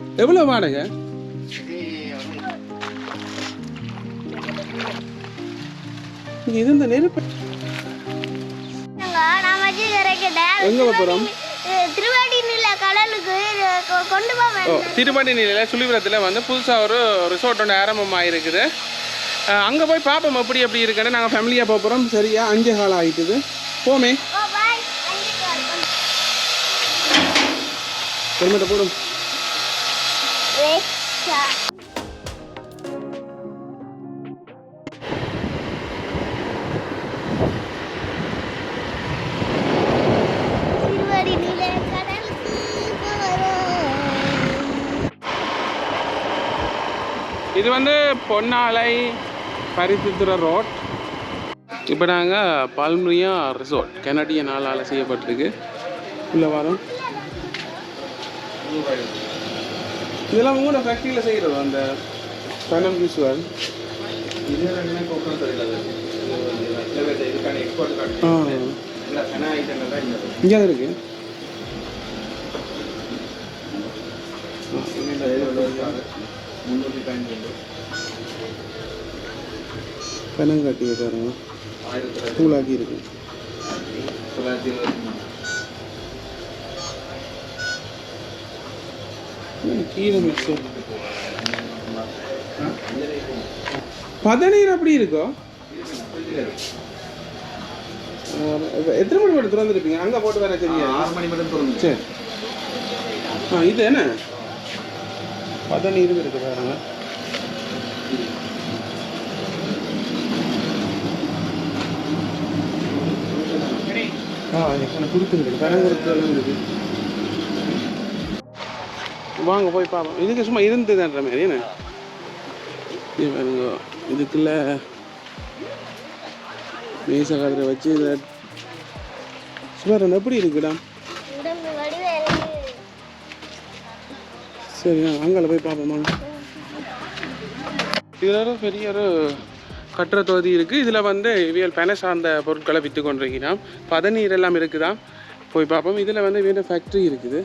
எவ்வளோ வாடகை? இங்க இது இந்த நெருப்பு எங்க போகிறோம் திருவாடி நில கடலுக்கு இது கொ- கொண்டு ஓ போவேன் திருமணி நிலையில் சுழிபுரத்தில் வந்து புதுசாக ஒரு ரிசார்ட் ஒன்று ஆரம்பமாக இருக்குது அங்கே போய் பார்ப்போம் எப்படி எப்படி இருக்குன்னு. நாங்கள் ஃபேமிலியாக போக போகிறோம் சரியா அஞ்சே காலம் ஆகிட்டுது போமே. ஹெல்மெட்டை போடும் இது வந்து பொன்னாலை பரிசுத்துற ரோட். இப்போ நாங்கள் பால்முரியா ரிசார்ட் கனடியன் நாளால் செய்யப்பட்டிருக்கு. உள்ள வரோம். இதெல்லாம் உங்களோட ஃபேக்ட்ரியில் செய்கிறது அந்த பனம் விசுவல் ஆ. இங்கே தான் இருக்கு பனங்காட்டி பாருங்க தூளாக்கி இருக்கு கீரை மிக்ஸ் பதநீர் அப்படி இருக்கோ? எத்தனை மணி மட்டும் திறந்துருப்பீங்க? அங்கே போட்டு வேற தெரியாது. ஆறு மணி மட்டும் சரி. ஆ இது என்ன? பதநீரும் இருக்கு பாருங்க. ஆ எனக்கு கொடுத்துருக்கு கரங்குறதுலாம் வாங்க போய் பார்ப்போம். இதுக்கு சும்மா இருந்ததுன்ற மாதிரி என்ன? இது பாருங்க இதுக்குள்ள மேச காலத்தில் வச்சு இதை சுமார் எப்படி இருக்குடா? சரி அங்கே போய் பார்ப்போமா இதில் ஒரு பெரிய ஒரு கட்டுற தொகுதி இருக்குது இதில் வந்து இவியல் பென சார்ந்த பொருட்களை விற்று கொண்டிருக்கிறான். பதநீர் எல்லாம் இருக்குதான் போய் பார்ப்போம் இதில் வந்து வீடு ஃபேக்ட்ரி இருக்குது.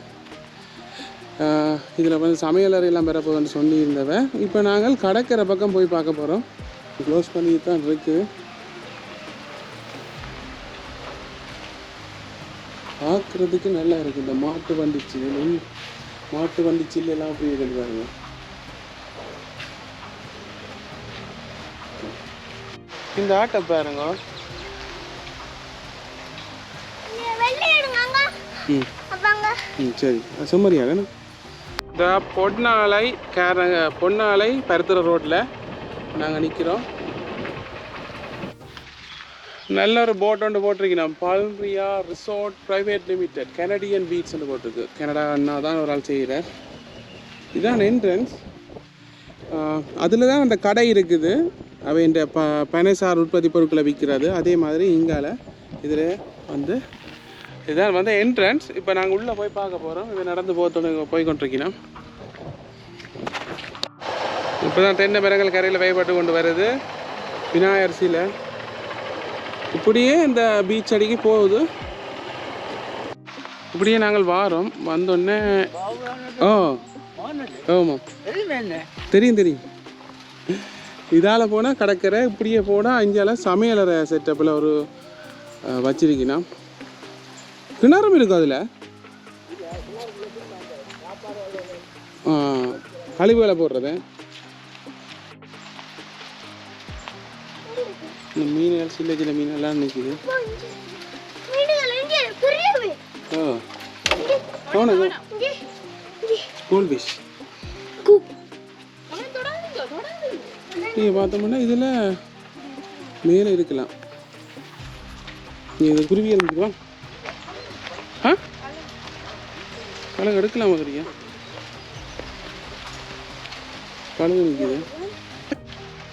இதில் வந்து சமையலறை எல்லாம் பெறப்போன்னு சொல்லியிருந்தவ இப்போ நாங்கள் கடற்கரை பக்கம் போய் பார்க்க போகிறோம் க்ளோஸ் பண்ணி தான் இருக்குது பார்க்குறதுக்கு நல்லா இருக்குது இந்த மாட்டு வண்டிச்சு மாட்டு வண்டி சில்லு எல்லாம் அப்படி இருக்குது பாருங்க. இந்த ஆட்டை பாருங்க. ம். சரி. செம்மறியாக இந்த பொன்னாலை கேர பொன்னாலை பருத்துற ரோட்டில் நாங்கள் நிற்கிறோம் நல்ல ஒரு போட் ஒன்று போட்டிருக்கணும் பல்ரியா ரிசார்ட் ப்ரைவேட் லிமிடெட் கனடியன் பீச்னு போட்டிருக்கு. கனடா அண்ணா தான் ஒரு ஆள் செய்கிறார் இதுதான் என்ட்ரன்ஸ் அதில் தான் அந்த கடை இருக்குது. அவை இந்த ப பனைசார் உற்பத்தி பொருட்களை விற்கிறது. அதே மாதிரி இங்கால இதில் வந்து இதுதான் வந்து என்ட்ரன்ஸ் இப்போ நாங்கள் உள்ளே போய் பார்க்க போகிறோம் இது நடந்து போத்தோன்னு போய் கொண்டிருக்கிறோம் இப்போ தான் தென்னை மரங்கள் கரையில் வயப்பட்டு கொண்டு வருது. விநாயகர் சிலை. இப்படியே இந்த பீச் அடிக்கு போகுது. இப்படியே நாங்கள் வாரோம். வந்தோடனே ஓ ஆமாம் தெரியும் தெரியும். இதால் போனால் கடற்கரை இப்படியே போனால் அஞ்சால சமையலறை செட்டப்பில் ஒரு வச்சிருக்கீங்கன்னா கிணறும் இருக்கும் அதில்? கழிவுகளை போடுறது. இந்த மீன்கள் சின்ன சின்ன மீனெல்லாம் நிற்கிது ஓ. கவனம் இங்க. இங்க. கோல் ஃபிஷ் கு. நீங்கள் பார்த்தோம்னா இதில் மேலே இருக்கலாம். நீங்கள் இது குருவியல் நிற்கலாம் ஆ? கலங்க எடுக்கலாம் மாதிரியா கழுகு நிற்கிது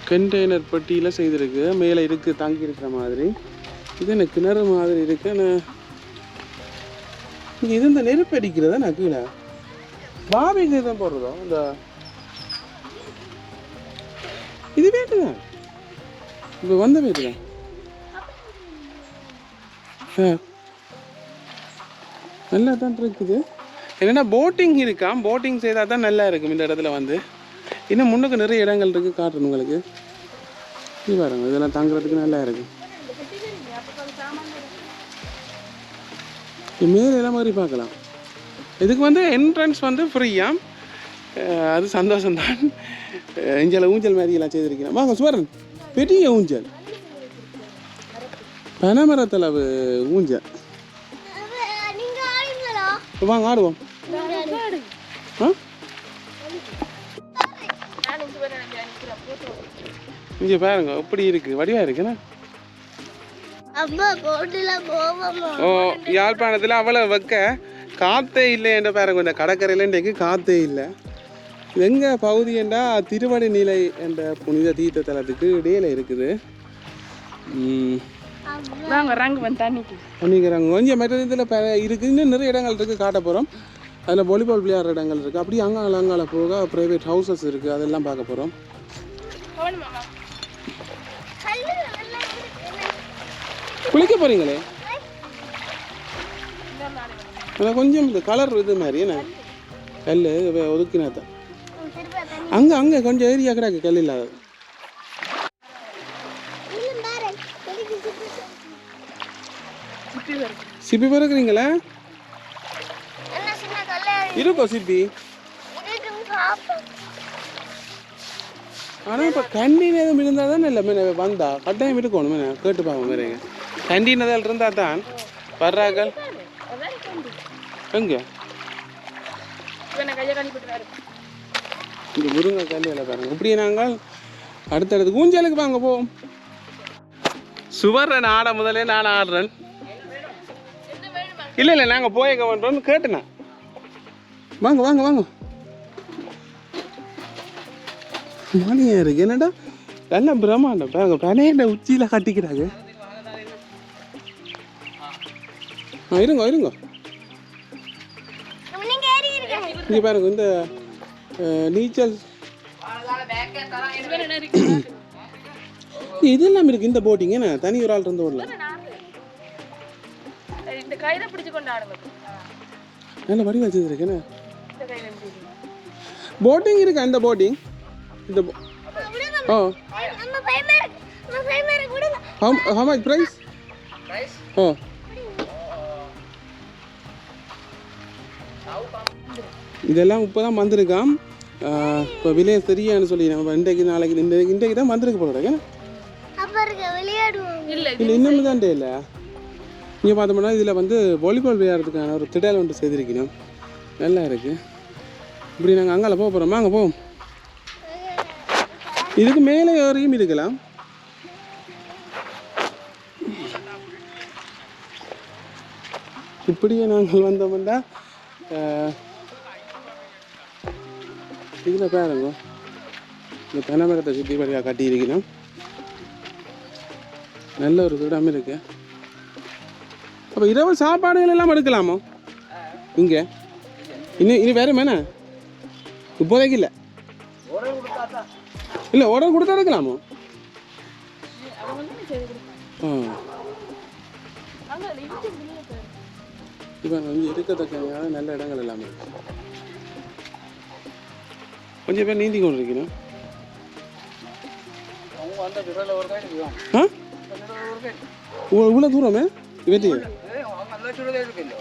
கண்டெய்னர் பெட்டியில் செய்திருக்கு. மேலே இருக்கு தாங்கி இருக்கிற மாதிரி. இது என்ன கிணறு மாதிரி இருக்கு. நான் இங்கே இது இந்த நெருப்பு அடிக்கிறதா நான் கீழே? பாபிக்கு தான் போடுறதோ? இந்த இது வீட்டு தான் இப்போ வந்த வீட்டு தான் நல்லா தான் இருக்குது. என்னென்னா போட்டிங் இருக்கா? போட்டிங் செய்தால் தான் நல்லா இருக்கும் இந்த இடத்துல வந்து. இன்னும் முன்னுக்கு நிறைய இடங்கள் இருக்குது காட்டுறேன் உங்களுக்கு. இது பாருங்க இதெல்லாம் தங்குறதுக்கு நல்லா இருக்கும் இது மேலே எல்லாம் மாதிரி பார்க்கலாம். இதுக்கு வந்து என்ட்ரன்ஸ் வந்து ஃப்ரீயாக அது சந்தோஷம்தான். இஞ்சல ஊஞ்சல் மாதிரி எல்லாம் செய்திருக்கிறேன். வாங்க சுவரன். பெரிய ஊஞ்சல். பனைமரத்தளவு ஊஞ்சல். வாங்க ஆடுவோம். இங்கே பாருங்க எப்படி இருக்கு. வடிவா இருக்குண்ணா ஓ யாழ்ப்பாணத்தில் அவ்வளோ வைக்க. காத்தே இல்லை என்ற பாருங்க இந்த கடற்கரையில் இன்றைக்கு காத்தே இல்லை. இது எங்க பகுதி என்றா திருவடி நிலை என்ற புனித தீர்த்த தலத்துக்கு இடையில இருக்குது. வாங்க ரங்கு கொஞ்சம் மற்ற இதில் இருக்குது இன்னும் நிறைய இடங்கள் இருக்குது காட்ட போகிறோம் அதில் வாலிபால் விளையாடுற இடங்கள் இருக்குது அப்படியே அங்கால அங்கால போக ப்ரைவேட் ஹவுசஸ் இருக்குது அதெல்லாம் பார்க்க போகிறோம் குளிக்க போகிறீங்களே ஆனால் கொஞ்சம் இந்த கலர் இது மாதிரி என்ன? கல் ஒதுக்கினா தான் அங்கே அங்கே கொஞ்சம் ஏரியா கிடக்கு கல் இல்லாத. சிப்பி பிறக்குறீங்களா? பிறகுறீங்களா இருக்கும் சிப்பி. ஆனால் இப்போ கண்ணீர் எதுவும் இருந்தால் தானே இல்லை மீன் வந்தா? கட்டாயம் இருக்கணும் மீன் கேட்டு பார்க்க மீறங்க தண்டி நதால் இருந்தால் தான் வர்றார்கள் எங்கே? இந்த முருங்கை கல்லில் பாருங்க. இப்படி நாங்கள் அடுத்தடுத்து ஊஞ்சலுக்கு வாங்க போவோம். சுவர்றன் ஆட முதலே நான் ஆடுறேன். இல்லை இல்லை நாங்கள் போய் கவன்றோன்னு கேட்டுனா. வாங்க வாங்க வாங்க. மணியா இருக்கு என்னடா? நல்ல பிரம்மாண்டம். பாருங்க பனையண்ட உச்சியில் கட்டிக்கிறாங்க. ஆ இருங்க இருங்க. இங்கே பாருங்க இந்த நீச்சல். இவன் என்ன இருக்கு இதெல்லாம் இருக்கு இந்த போட்டிங் என்ன தனி ஒரு ஆள் இருந்து ஓடலாம் இந்த கையில பிடிச்சு கொண்டு ஆடுங்க. நல்ல வடி வச்சிருக்கு என்ன? இந்த போட்டிங் இருக்கு? அந்த போட்டிங் இந்த ஓ நம்ம பையமா இருக்கு நம்ம இதெல்லாம் இப்போ தான் வந்திருக்காம் இப்போ விலையை தெரியான்னு சொல்லி நம்ம இன்றைக்கு நாளைக்கு இந்த இன்றைக்கு தான் வந்திருக்கு விளையாடுவோம். இல்ல இன்னும் தான் இல்லை? இங்கே பார்த்தோம்னா இதில் வந்து வாலிபால் விளையாடுறதுக்கான ஒரு திடல் ஒன்று செய்திருக்கணும். நல்லா இருக்குது இப்படி நாங்கள் அங்கால போக போகிறோம் வாங்க போவோம். இதுக்கு மேலே ஏறியும் இருக்கலாம். இப்படியே நாங்கள் வந்தோம்னா இதில் பாருங்க இந்த தென்னமரத்தை சுற்றி வழியாக கட்டியிருக்கணும் நல்ல ஒரு திடம் இருக்கு அப்போ இரவு சாப்பாடுகள் எல்லாம் எடுக்கலாமோ இங்கே இன்னும் இனி வேறு மேனா இப்போதைக்கு இல்லை இல்லை ஆர்டர் கொடுத்தா எடுக்கலாமோ ஆ இப்போ இங்கே இருக்கத்தக்க நல்ல இடங்கள் எல்லாமே இருக்கு கொஞ்சம் பேர் நீந்தி கொண்டு இருக்கணும் இவ்வளோ தூரமே? வெட்டி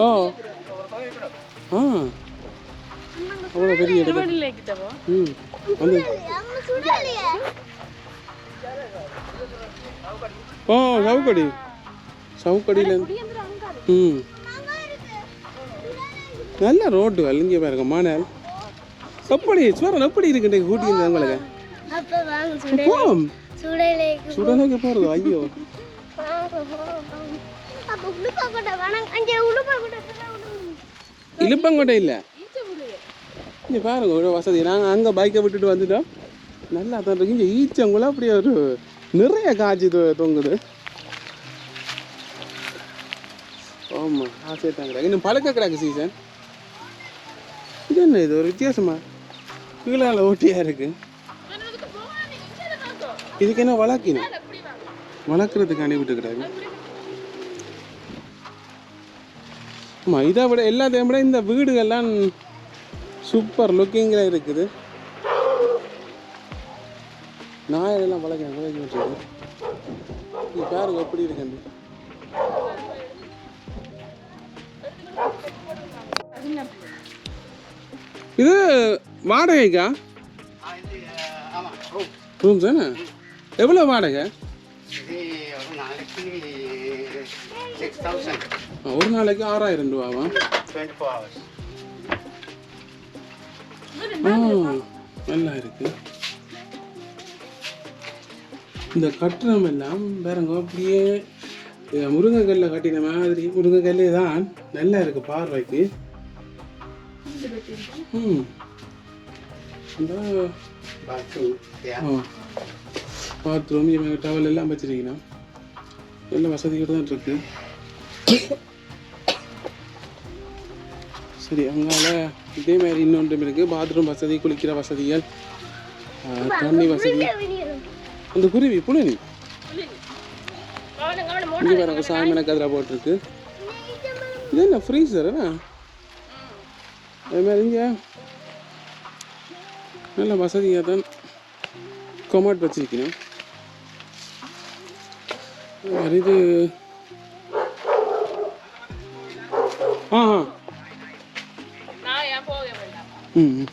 ஆ. ஆ. அவ்வளோ பெரிய இடம் ம். வந்து. ஓ சவுக்கடி. சவுக்கடியில் ம். நல்ல ரோட்டுகள் இங்கே பாருங்க மானல் எப்படி சுவரன் எப்படி இருக்கு இருந்தது உங்களுக்கு போம் சுடலைக்கு போகிறது ஐயோ. இழுப்பங்கோட்டை இல்லை. இங்கே பாருங்க ஒரு வசதி. நாங்கள் அங்கே பைக்கை விட்டுட்டு வந்துட்டோம். நல்லா தான் இருக்கு. இங்கே ஈச்சங்குள்ள அப்படியே ஒரு நிறைய காய்ச்சி தொங்குது. ஆமாம் ஆசை கிடக்கு. இன்னும் பழக்க கிடக்கு சீசன் இது என்ன இது? ஒரு வித்தியாசமா? கீழே ஓட்டியாக இருக்கு? இதுக்கு என்ன வளர்க்கணும் வளர்க்குறதுக்கு அனுப்பிட்டு ஆமாம் இதை விட எல்லாத்தையும் விட இந்த வீடுகள்லாம் சூப்பர் லுக்கிங்கில் இருக்குது. நாயெல்லாம் வளர்க்க வளர்க்க வச்சுருக்கு இது பாருங்க எப்படி இருக்குன்னு. இது வாடகைக்கா? ரூம் தானே எவ்வளோ வாடகை? ஒரு நாளைக்கு ஆறாயிரம் ரூபாவா? நல்லா இருக்கு. இந்த கட்டணம் எல்லாம் பாருங்க அப்படியே முருங்கைக்கல்ல கட்டின மாதிரி முருங்கைக்கல்லே தான் நல்லா இருக்கு பார்வைக்கு. ம். இந்த பாத்ரூம் பாத்ரூம் இவங்க டவல் எல்லாம் வச்சிருக்கணும் நல்ல வசதியோடு தான் இருக்கு. சரி அங்கால இதே மாதிரி இன்னொன்றும் இருக்கு. பாத்ரூம் வசதி குளிக்கிற வசதிகள் தண்ணி வசதி. அந்த குருவி கவனம் இங்கே பாருங்க சாயமன கதிரா போட்டிருக்கு. இது என்ன ஃப்ரீசர் அதே மாதிரி இங்கே நல்ல வசதியாக தான் கொமாட் வச்சிருக்கணும். இது ஆ நான் ம்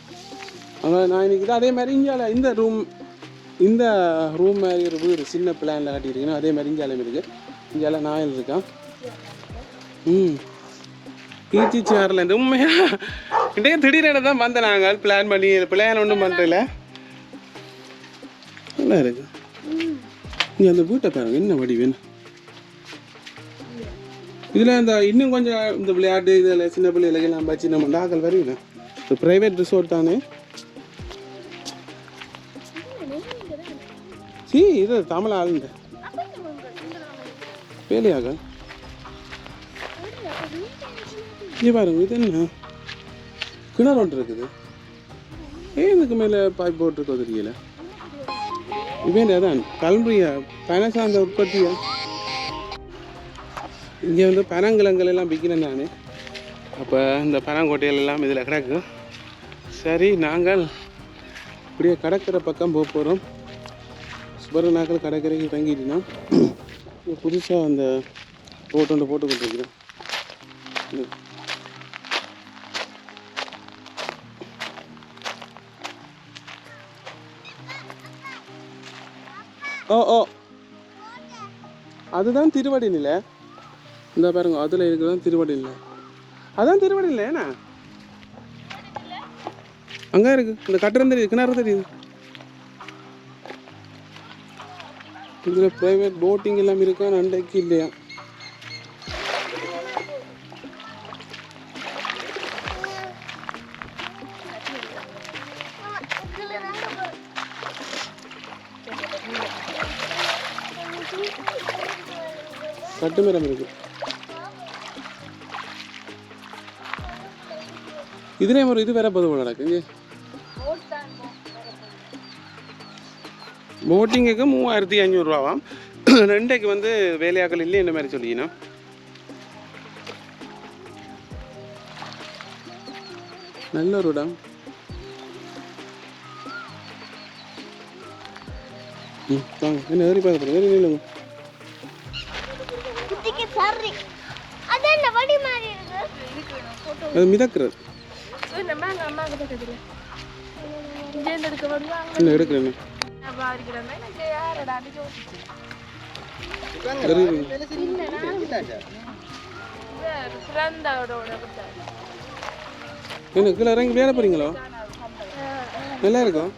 அதான் நான் இன்னைக்கு அதே மாதிரி இந்தியாவில் இந்த ரூம் இந்த ரூம் மாதிரி ஒரு வீடு சின்ன பிளானில் கட்டியிருக்கணும். அதே மாதிரி இந்தியாவிலும் இருக்குது இந்தியாவில் நாயில் இருக்கான். ம். ஈச்சி சேரில் இருந்து உண்மையா? இன்றைக்கு திடீரென தான் வந்தேன் நாங்கள் பிளான் பண்ணி பிளான் ஒன்றும் பண்ணுறல நல்லா இருக்கு. இங்கே அந்த வீட்டை பாருங்க என்ன வடிவேன்னு இதில் இந்த இன்னும் கொஞ்சம் இந்த விளையாட்டு இதில் சின்ன பிள்ளைகளுக்கு எல்லாம் வச்சு நம்ம வரையில இப்போ ப்ரைவேட் ரிசோர்ட் தானே. சி இது தமிழ் ஆளுங்க. வேலையாக? நீ பாருங்க இது என்ன? கிணறு ஒன்று இருக்குது. ஏன் இதுக்கு மேலே பாய்ப் போட்டிருக்கோ தெரியல. இவன் அதான் பனை சார்ந்த உற்பத்தியா? இங்கே வந்து பனங்கிழங்கள் எல்லாம் விற்கிறேன் நான். அப்போ இந்த பனங்கொட்டைகள் எல்லாம் இதில் கிடக்கு. சரி நாங்கள் இப்படியே கடற்கரை பக்கம் போக போகிறோம் சுபர நாட்கள் கடற்கரைக்கு தங்கிட்டோம். புதுசாக அந்த போட்டு ஒன்று ஓ ஓ. அதுதான் திருவடி நிலை. இந்த பாருங்க அதில் இருக்கிறதான் திருவடி நிலை. அதான் திருவடி நிலை அங்கே இருக்கு இந்த கட்டடம் தெரியுது கிணறு தெரியுது. இதில் ப்ரைவேட் போட்டிங் எல்லாம் இருக்கா நண்டைக்கு இல்லையா? கட்டுமரம் இருக்கு. இதுலேயே ஒரு இது வேற பொதுவாக நடக்குங்க போட்டிங்குக்கு மூவாயிரத்தி அஞ்சூறுரூவாவாம் ரெண்டைக்கு வந்து வேலையாக்கள் இல்லை இந்த மாதிரி சொல்லிக்கணும். நல்ல ஒரு இடம். ம் வாங்க. என்ன ஏறி பார்க்க போகிறோம் ஏறி நில்லுங்க. எறியுங்க பிறந்தோட கொடுத்தாரு என்ன கீழே இறங்கி வேலை போகிறீங்களோ நல்லா இருக்கும்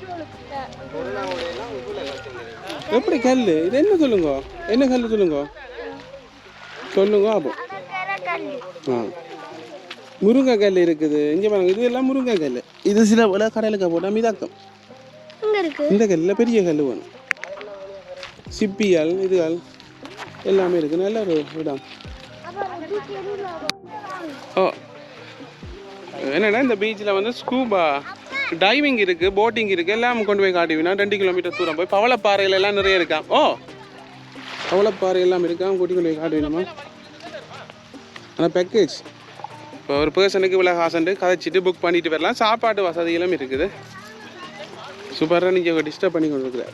எப்படி கல் இது என்ன சொல்லுங்க? என்ன கல் சொல்லுங்க? சொல்லுங்க அப்போ. ஆ. முருங்கைக்கல் இருக்குது. இங்கே பாருங்க இது எல்லாம் முருங்கைக்கல். இது சில வில கடையிலுக்கு போட்டால் மிதக்கம். இந்த கல்லில் பெரிய கல் வேணும். சிப்பிகள் இதுகள் எல்லாமே இருக்குது நல்ல ஒரு இடம். ஓ. என்னடா இந்த பீச்சில் வந்து ஸ்கூபா டைவிங் இருக்குது போட்டிங் இருக்குது எல்லாம் கொண்டு போய் காட்டுவீங்கன்னா ரெண்டு கிலோமீட்டர் தூரம் போய். பவளப்பாறைகள் எல்லாம் நிறைய இருக்கா? ஓ. பவளப்பாறை எல்லாம் இருக்கா? கூட்டி கொண்டு போய் காட்டுவீங்கம்மா ஆனால் பேக்கேஜ் இப்போ ஒரு பர்சனுக்கு இவ்வளோ காசுண்டு கதைச்சிட்டு புக் பண்ணிட்டு வரலாம். சாப்பாட்டு வசதிகளும் இருக்குது. சூப்பராக நீங்கள் டிஸ்டர்ப் பண்ணி கொண்டு இருக்கிறார்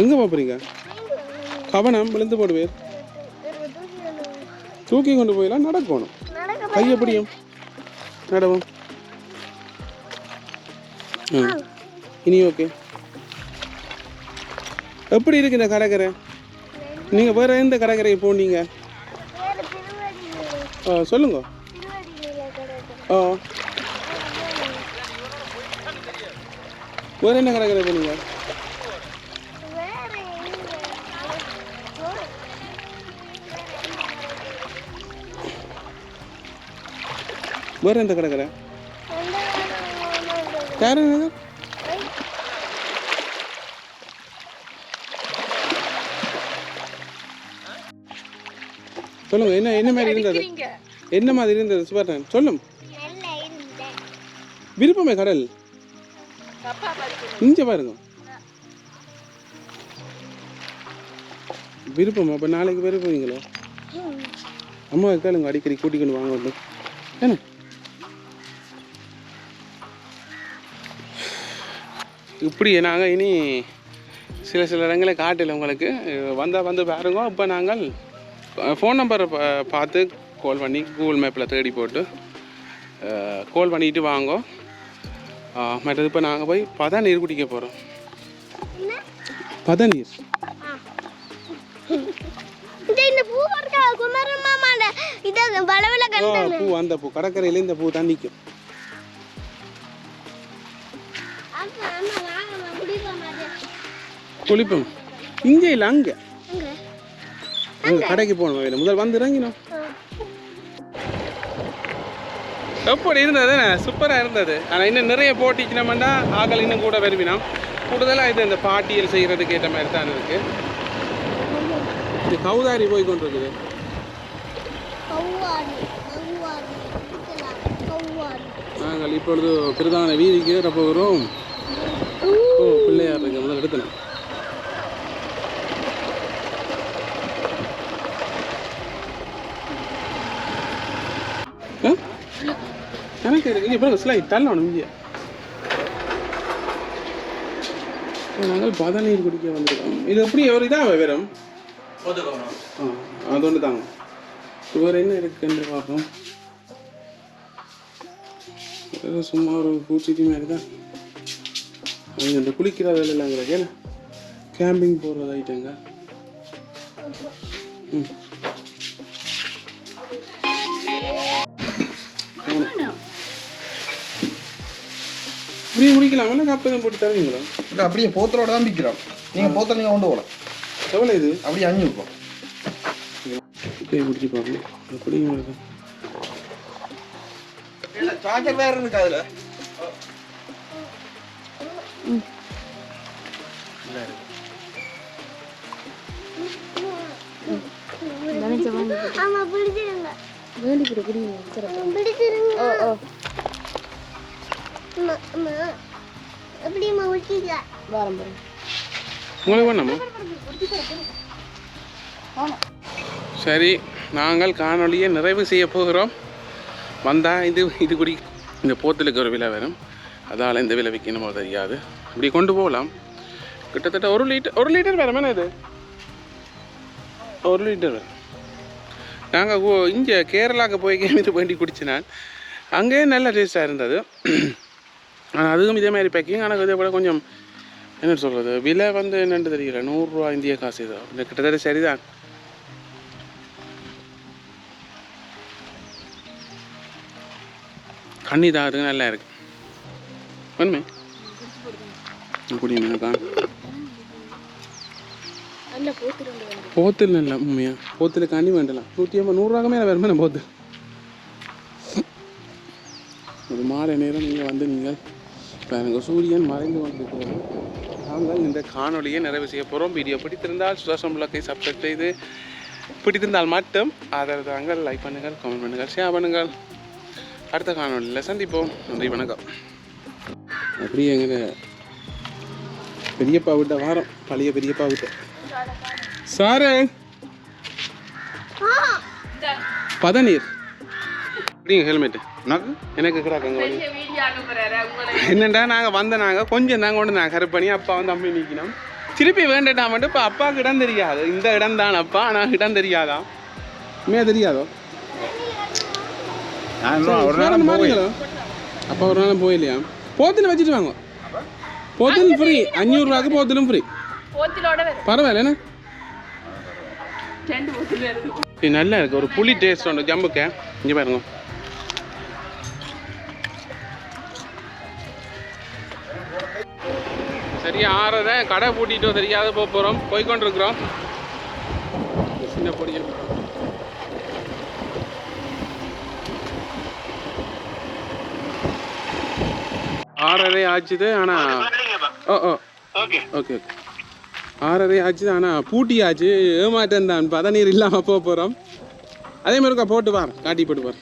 எங்கே போகிறீங்க கவனம் விழுந்து போடுவேர் தூக்கி கொண்டு போயெல்லாம் நடக்கணும். நடக்க கை எப்படியும் நடவும் இனி ஓகே எப்படி இருக்கு இந்த கடற்கரை நீங்கள் வேறு எந்த கடற்கரைக்கு போனீங்க? சொல்லுங்க. வேறு என்ன போனீங்க வேற எங்க? வேறு எந்த எந்த யார் நகர் சொல்லுங்க என்ன என்ன மாதிரி இருந்தது? என்ன மாதிரி இருந்தது? சுபர்ணன் சொல்லும். விருப்பமே கடல். இங்க பாருங்க. விருப்பம் அப்போ நாளைக்கு விருப்பீங்களோ அம்மா இருக்காளுங்க அடிக்கடி கூட்டிக்கொண்டு வாங்க வந்து. என்ன? இப்படி நாங்கள் இனி சில சில இடங்களை காட்டல உங்களுக்கு. வந்தால் வந்து பாருங்க இப்போ நாங்கள் ஃபோன் நம்பரை பார்த்து கால் பண்ணி கூகுள் மேப்பில் தேடி போட்டு கால் பண்ணிட்டு வாங்கோ. மற்றது இப்போ நாங்கள் போய் பதநீர் குடிக்க போகிறோம் இந்த இந்த பூ அந்த பூ கடற்கரையில இந்த பூ தான் நிற்கும் குளிப்போம். இங்கே இல்லை அங்கே. அங்க கடைக்கு போகணும் முதல் வந்து இறங்கினோம். எப்படி இருந்தது சூப்பராக இருந்தது. ஆனால் இன்னும் நிறைய போட்டிக்கணும்னா ஆக்கள் இன்னும் கூட விரும்பினோம் கூடுதலாக இது இந்த பாட்டியல் செய்கிறதுக்கு ஏற்ற மாதிரி தான் இருக்கு. இது கௌதாரி போய் கொண்டிருக்குது. நாங்கள் இப்பொழுது பிரதான வீதிக்கு போகிறோம். பிள்ளையார் முதல் எடுத்தன எனக்கு இங்கே பாருங்க ஸ்லைட் தள்ளணும் இங்கே. நாங்கள் பதநீர் குடிக்க வந்திருக்கோம். இது எப்படி ஒரு இதாக வெறும் ஆ அது ஒன்று தாங்க. வேறு என்ன இருக்குன்னு பார்ப்போம். சும்மா ஒரு மாதிரி தான். அவங்க இந்த குளிக்கிற வேலை இல்லைங்கிற கேளு கேம்பிங் போகிறது ஐட்டங்க ம். அப்படியே குடிக்கலாமா கப்பையும் போட்டு தருவீங்களா இல்லை அப்படியே போத்தலோட தான் விற்கிறோம். நீங்கள் போத்தல் நீங்கள் கொண்டு போகலாம். எவ்வளோ இது? அப்படியே அஞ்சு விற்போம் இப்படியே குடிச்சு பார்க்கணும் அப்படியும் வருது இல்லை சார்ஜர் வேறு இருக்கு அதில். ஆமா பிடிச்சிருங்க. வேண்டி கொடு குடிங்க பிடிச்சிருங்க. வாரம் உங்களுக்கு வேணாமா? சரி நாங்கள் காணொளியை நிறைவு செய்ய போகிறோம். வந்தால் இது இது குடி. இந்த போத்தலுக்கு ஒரு விலை வரும். அதால் இந்த விலை விற்கணுமோ தெரியாது. இப்படி கொண்டு போகலாம். கிட்டத்தட்ட ஒரு லிட்டர் ஒரு லிட்டர் வேறு இது? ஒரு லிட்டர் வரும் நாங்கள் இங்கே கேரளாவுக்கு போய் கேமிட்டு வேண்டி குடிச்சினால் அங்கேயே நல்ல டேஸ்ட்டாக இருந்தது. அதுவும் இதே மாதிரி பேக்கிங் ஆனால் இதே போல் கொஞ்சம் என்ன சொல்கிறது விலை வந்து என்னன்னு தெரியல. நூறுரூவா இந்திய காசு இது. கிட்டத்தட்ட சரிதான். கண்ணி தாகிறதுக்கு நல்லா இருக்கு. உண்மை குடியுமேக்கா போத்தில் இல்லை உண்மையா? போத்தில் கண்ணி வேண்டலாம். நூற்றி ஐம்பது நூறுரூவாக்கு மேலே வேறு போத்து? ஒரு மாலை நேரம் நீங்கள் வந்து நீங்கள் பாருங்க சூரியன் மறைந்து கொண்டிருக்கிறது. நாங்கள் இந்த காணொளியை நிறைவு செய்ய போகிறோம் வீடியோ பிடித்திருந்தால் சுதர்சனம் விளக்கை சப்ஸ்கிரைப் செய்து பிடித்திருந்தால் மட்டும் ஆதரவு தாங்கள் லைக் பண்ணுங்கள் கமெண்ட் பண்ணுங்கள் ஷேர் பண்ணுங்கள். அடுத்த காணொளியில் சந்திப்போம். நன்றி வணக்கம். அப்படியே எங்க பெரியப்பா விட்ட வாரம். பழைய பெரியப்பா விட்ட. சாரு. பதநீர். நீங்கள் ஹெல்மெட்டு உனக்கு? எனக்கு கிடாக்கங்க என்னண்டா நாங்கள் வந்த நாங்கள் கொஞ்சம் தான் கொண்டு பண்ணி அப்பா வந்து அம்மி நிற்கணும் திருப்பி வேண்டட்டா மட்டும் இப்போ அப்பாவுக்கு இடம் தெரியாது. இந்த இடம் தான் அப்பா ஆனால் இடம் தெரியாதா? உண்மையாக தெரியாதோ? நான் ஒரு போய் மாறிங்களோ? அப்பா ஒரு நாளும் போயிலையா போத்தில் வச்சுட்டு வாங்க. போத்தில் ஃப்ரீ அஞ்சூறுரூவாக்கு போத்திலும் ஃப்ரீ பரவாயில்ல என்ன? நல்லா இருக்கு. ஒரு புளி டேஸ்ட் ஒன்று ஜம்புக்க. இங்கே பாருங்க. ஆறரை கடை பூட்டிட்டோ தெரியாத போக போகிறோம் போய்கொண்டிருக்கிறோம் சின்ன பொடியா. ஆறரை ஆச்சுது ஆனால் ஓ ஓ. ஓகே. ஓகே ஆறரை ஆச்சு ஆனால் பூட்டி ஆச்சு. ஏமாட்டம் தான் பதநீர் இல்லாமல் போக போகிறோம் அதே மாதிரிக்கா போட்டு பார். காட்டி போட்டு பார்.